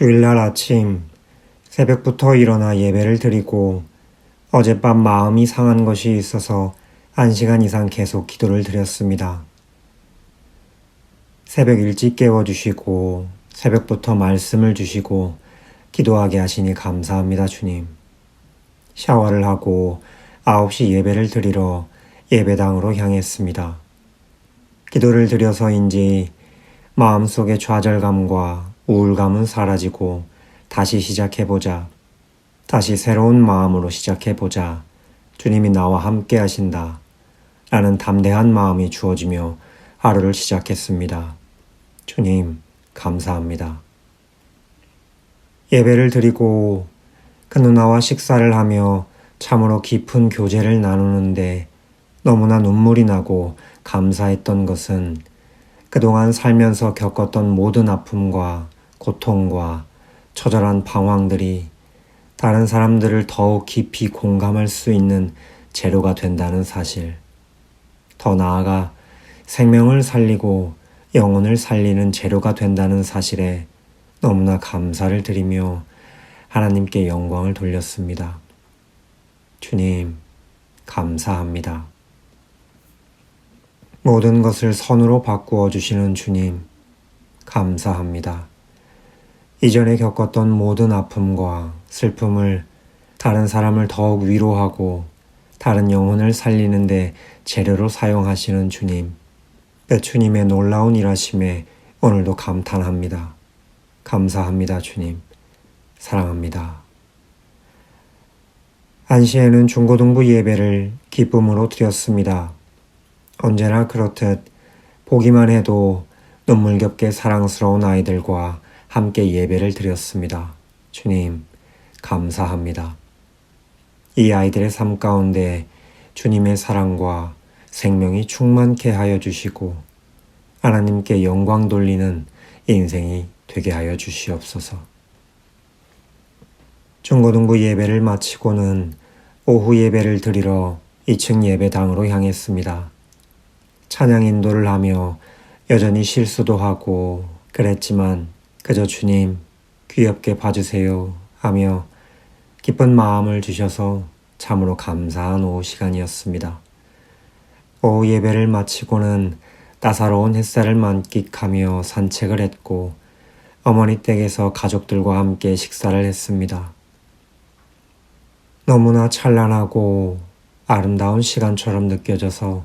주일날 아침 새벽부터 일어나 예배를 드리고 어젯밤 마음이 상한 것이 있어서 한 시간 이상 계속 기도를 드렸습니다. 새벽 일찍 깨워주시고 새벽부터 말씀을 주시고 기도하게 하시니 감사합니다, 주님. 샤워를 하고 9시 예배를 드리러 예배당으로 향했습니다. 기도를 드려서인지 마음속의 좌절감과 우울감은 사라지고 다시 시작해보자. 다시 새로운 마음으로 시작해보자. 주님이 나와 함께 하신다. 라는 담대한 마음이 주어지며 하루를 시작했습니다. 주님, 감사합니다. 예배를 드리고 그 누나와 식사를 하며 참으로 깊은 교제를 나누는데 너무나 눈물이 나고 감사했던 것은 그동안 살면서 겪었던 모든 아픔과 고통과 처절한 방황들이 다른 사람들을 더욱 깊이 공감할 수 있는 재료가 된다는 사실. 더 나아가 생명을 살리고 영혼을 살리는 재료가 된다는 사실에 너무나 감사를 드리며 하나님께 영광을 돌렸습니다. 주님, 감사합니다. 모든 것을 선으로 바꾸어 주시는 주님, 감사합니다. 이전에 겪었던 모든 아픔과 슬픔을 다른 사람을 더욱 위로하고 다른 영혼을 살리는데 재료로 사용하시는 주님, 그 주님의 놀라운 일하심에 오늘도 감탄합니다. 감사합니다, 주님. 사랑합니다. 안시에는 중고등부 예배를 기쁨으로 드렸습니다. 언제나 그렇듯 보기만 해도 눈물겹게 사랑스러운 아이들과 함께 예배를 드렸습니다. 주님, 감사합니다. 이 아이들의 삶 가운데 주님의 사랑과 생명이 충만케 하여 주시고 하나님께 영광 돌리는 인생이 되게 하여 주시옵소서. 중고등부 예배를 마치고는 오후 예배를 드리러 2층 예배당으로 향했습니다. 찬양 인도를 하며 여전히 실수도 하고 그랬지만 그저 주님 귀엽게 봐주세요 하며 기쁜 마음을 주셔서 참으로 감사한 오후 시간이었습니다. 오후 예배를 마치고는 따사로운 햇살을 만끽하며 산책을 했고 어머니 댁에서 가족들과 함께 식사를 했습니다. 너무나 찬란하고 아름다운 시간처럼 느껴져서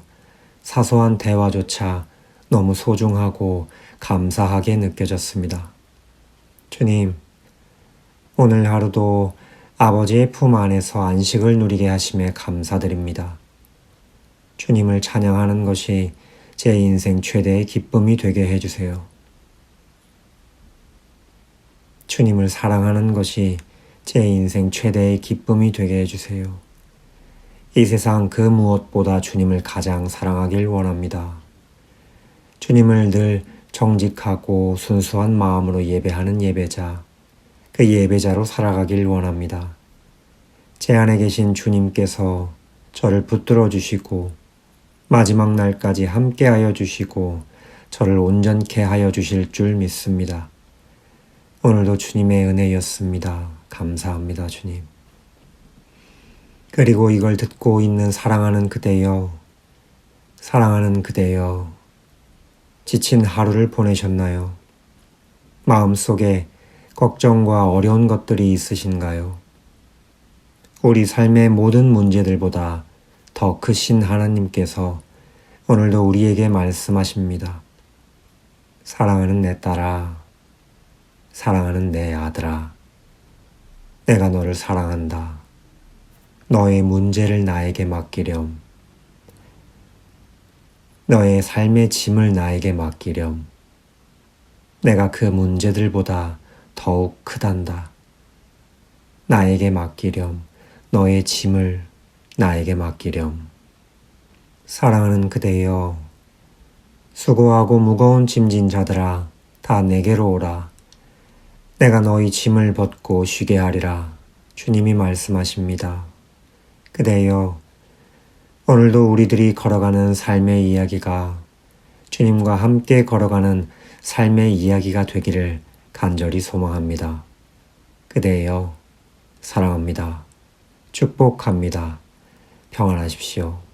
사소한 대화조차 너무 소중하고 감사하게 느껴졌습니다. 주님, 오늘 하루도 아버지의 품 안에서 안식을 누리게 하심에 감사드립니다. 주님을 찬양하는 것이 제 인생 최대의 기쁨이 되게 해주세요. 주님을 사랑하는 것이 제 인생 최대의 기쁨이 되게 해주세요. 이 세상 그 무엇보다 주님을 가장 사랑하길 원합니다. 주님을 늘 정직하고 순수한 마음으로 예배하는 예배자, 그 예배자로 살아가길 원합니다. 제 안에 계신 주님께서 저를 붙들어 주시고 마지막 날까지 함께하여 주시고 저를 온전케 하여 주실 줄 믿습니다. 오늘도 주님의 은혜였습니다. 감사합니다, 주님. 그리고 이걸 듣고 있는 사랑하는 그대여, 사랑하는 그대여, 지친 하루를 보내셨나요? 마음속에 걱정과 어려운 것들이 있으신가요? 우리 삶의 모든 문제들보다 더 크신 하나님께서 오늘도 우리에게 말씀하십니다. 사랑하는 내 딸아, 사랑하는 내 아들아, 내가 너를 사랑한다. 너의 문제를 나에게 맡기렴. 너의 삶의 짐을 나에게 맡기렴. 내가 그 문제들보다 더욱 크단다. 나에게 맡기렴. 너의 짐을 나에게 맡기렴. 사랑하는 그대여, 수고하고 무거운 짐진 자들아, 다 내게로 오라. 내가 너희 짐을 벗고 쉬게 하리라. 주님이 말씀하십니다. 그대여, 오늘도 우리들이 걸어가는 삶의 이야기가 주님과 함께 걸어가는 삶의 이야기가 되기를 간절히 소망합니다. 그대여, 사랑합니다. 축복합니다. 평안하십시오.